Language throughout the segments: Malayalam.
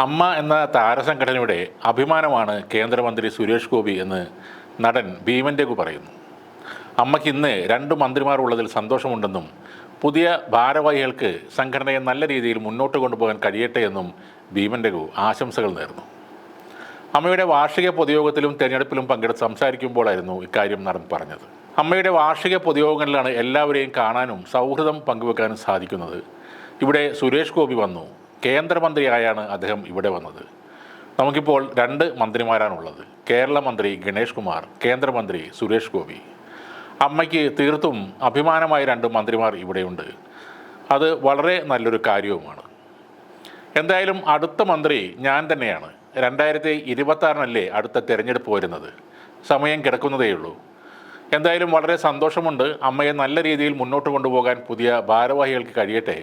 അമ്മ എന്ന താരസംഘടനയുടെ അഭിമാനമാണ് കേന്ദ്രമന്ത്രി സുരേഷ് ഗോപി എന്ന് നടൻ ഭീമൻ രഘു പറയുന്നു. അമ്മയ്ക്ക് ഇന്ന് രണ്ട് മന്ത്രിമാർ ഉള്ളതിൽ സന്തോഷമുണ്ടെന്നും പുതിയ ഭാരവാഹികൾക്ക് സംഘടനയെ നല്ല രീതിയിൽ മുന്നോട്ട് കൊണ്ടുപോകാൻ കഴിയട്ടെ എന്നും ഭീമൻ രഘു ആശംസകൾ നേർന്നു. അമ്മയുടെ വാർഷിക പൊതുയോഗത്തിലും തെരഞ്ഞെടുപ്പിലും പങ്കെടുത്ത് സംസാരിക്കുമ്പോഴായിരുന്നു ഇക്കാര്യം നടൻ പറഞ്ഞത്. അമ്മയുടെ വാർഷിക പൊതുയോഗങ്ങളിലാണ് എല്ലാവരെയും കാണാനും സൗഹൃദം പങ്കുവെക്കാനും സാധിക്കുന്നത്. ഇവിടെ സുരേഷ് ഗോപി വന്നു. കേന്ദ്രമന്ത്രിയായാണ് അദ്ദേഹം ഇവിടെ വന്നത്. നമുക്കിപ്പോൾ രണ്ട് മന്ത്രിമാരാണുള്ളത്. കേരള മന്ത്രി ഗണേഷ് കുമാർ കേന്ദ്രമന്ത്രി സുരേഷ് ഗോപി. അമ്മയ്ക്ക് തീർത്തും അഭിമാനമായ രണ്ട് മന്ത്രിമാർ ഇവിടെയുണ്ട്. അത് വളരെ നല്ലൊരു കാര്യവുമാണ്. എന്തായാലും അടുത്ത മന്ത്രി ഞാൻ തന്നെയാണ്. രണ്ടായിരത്തി ഇരുപത്തി അടുത്ത തിരഞ്ഞെടുപ്പ് വരുന്നത്. സമയം കിടക്കുന്നതേയുള്ളൂ എന്തായാലും വളരെ സന്തോഷമുണ്ട് അമ്മയെ നല്ല രീതിയിൽ മുന്നോട്ട് കൊണ്ടുപോകാൻ പുതിയ ഭാരവാഹികൾക്ക് കഴിയട്ടെ.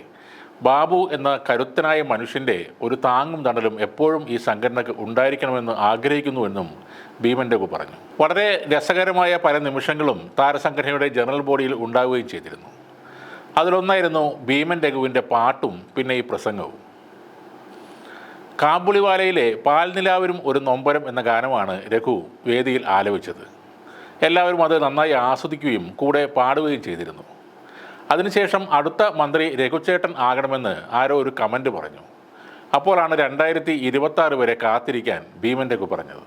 ബാബു എന്ന കരുത്തനായ മനുഷ്യന്റെ ഒരു താങ്ങും തണലും എപ്പോഴും ഈ സംഘടനക്ക് ഉണ്ടായിരിക്കണമെന്ന് ആഗ്രഹിക്കുന്നുവെന്നും ഭീമൻ രഘു പറഞ്ഞു. വളരെ രസകരമായ പല നിമിഷങ്ങളും താരസംഘടനയുടെ ജനറൽ ബോഡിയിൽ ഉണ്ടാവുകയും ചെയ്തിരുന്നു. അതിലൊന്നായിരുന്നു ഭീമൻ രഘുവിന്റെ പാട്ടും പിന്നെ ഈ പ്രസംഗവും. കാബുളിവാലയിലെ പാൽനിലാവരും ഒരു നൊമ്പരം എന്ന ഗാനമാണ് രഘു വേദിയിൽ ആലപിച്ചത്. എല്ലാവരും അത് നന്നായി ആസ്വദിക്കുകയും കൂടെ പാടുകയും ചെയ്തിരുന്നു. അതിനുശേഷം അടുത്ത മന്ത്രി രഘുചേട്ടൻ ആകണമെന്ന് ആരോ ഒരു കമന്റ് പറഞ്ഞു. അപ്പോഴാണ് രണ്ടായിരത്തി ഇരുപത്തി വരെ കാത്തിരിക്കാൻ ഭീമൻ രഘു പറഞ്ഞത്.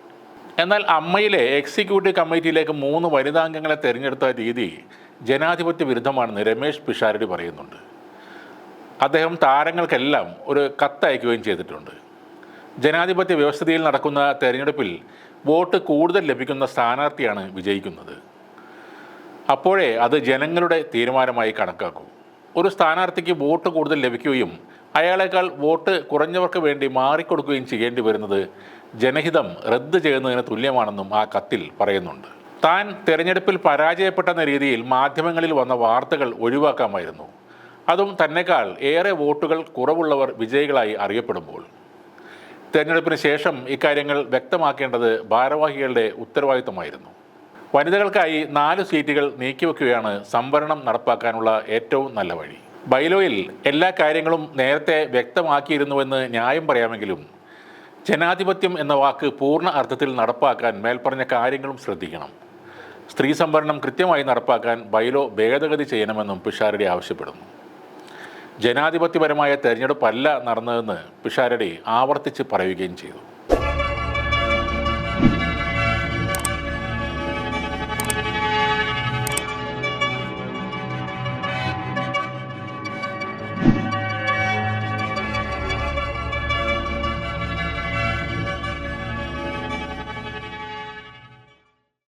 എന്നാൽ അമ്മയിലെ എക്സിക്യൂട്ടീവ് കമ്മിറ്റിയിലേക്ക് മൂന്ന് വനിതാംഗങ്ങളെ തിരഞ്ഞെടുത്ത രീതി ജനാധിപത്യ വിരുദ്ധമാണെന്ന് രമേശ് പിഷാരടി പറയുന്നുണ്ട്. അദ്ദേഹം താരങ്ങൾക്കെല്ലാം ഒരു കത്തയക്കുകയും ചെയ്തിട്ടുണ്ട്. ജനാധിപത്യ വ്യവസ്ഥിതിയിൽ നടക്കുന്ന തെരഞ്ഞെടുപ്പിൽ വോട്ട് കൂടുതൽ ലഭിക്കുന്ന സ്ഥാനാർത്ഥിയാണ് വിജയിക്കുന്നത്. അപ്പോഴേ അത് ജനങ്ങളുടെ തീരുമാനമായി കണക്കാക്കൂ. ഒരു സ്ഥാനാർത്ഥിക്ക് വോട്ട് കൂടുതൽ ലഭിക്കുകയും അയാളേക്കാൾ വോട്ട് കുറഞ്ഞവർക്ക് വേണ്ടി മാറിക്കൊടുക്കുകയും ചെയ്യേണ്ടി വരുന്നത് ജനഹിതം റദ്ദ് ചെയ്യുന്നതിന് തുല്യമാണെന്നും ആ കത്തിൽ പറയുന്നുണ്ട്. താൻ തെരഞ്ഞെടുപ്പിൽ പരാജയപ്പെട്ടെന്ന രീതിയിൽ മാധ്യമങ്ങളിൽ വന്ന വാർത്തകൾ ഒഴിവാക്കാമായിരുന്നു. അതും തന്നെക്കാൾ ഏറെ വോട്ടുകൾ കുറവുള്ളവർ വിജയികളായി അറിയപ്പെടുമ്പോൾ. തെരഞ്ഞെടുപ്പിന് ശേഷം ഇക്കാര്യങ്ങൾ വ്യക്തമാക്കേണ്ടത് ഭാരവാഹികളുടെ ഉത്തരവാദിത്തമായിരുന്നു. വനിതകൾക്കായി നാല് സീറ്റുകൾ നീക്കിവെക്കുകയാണ് സംവരണം നടപ്പാക്കാനുള്ള ഏറ്റവും നല്ല വഴി. ബൈലോയിൽ എല്ലാ കാര്യങ്ങളും നേരത്തെ വ്യക്തമാക്കിയിരുന്നുവെന്ന് ന്യായം പറയാമെങ്കിലും ജനാധിപത്യം എന്ന വാക്ക് പൂർണ അർത്ഥത്തിൽ നടപ്പാക്കാൻ മേൽപ്പറഞ്ഞ കാര്യങ്ങളും ശ്രദ്ധിക്കണം. സ്ത്രീ സംവരണം കൃത്യമായി നടപ്പാക്കാൻ ബൈലോ ഭേദഗതി ചെയ്യണമെന്നും പിഷാരടി ആവശ്യപ്പെടുന്നു. ജനാധിപത്യപരമായ തെരഞ്ഞെടുപ്പല്ല നടന്നതെന്ന് പിഷാരടി ആവർത്തിച്ച് പറയുകയും ചെയ്തു.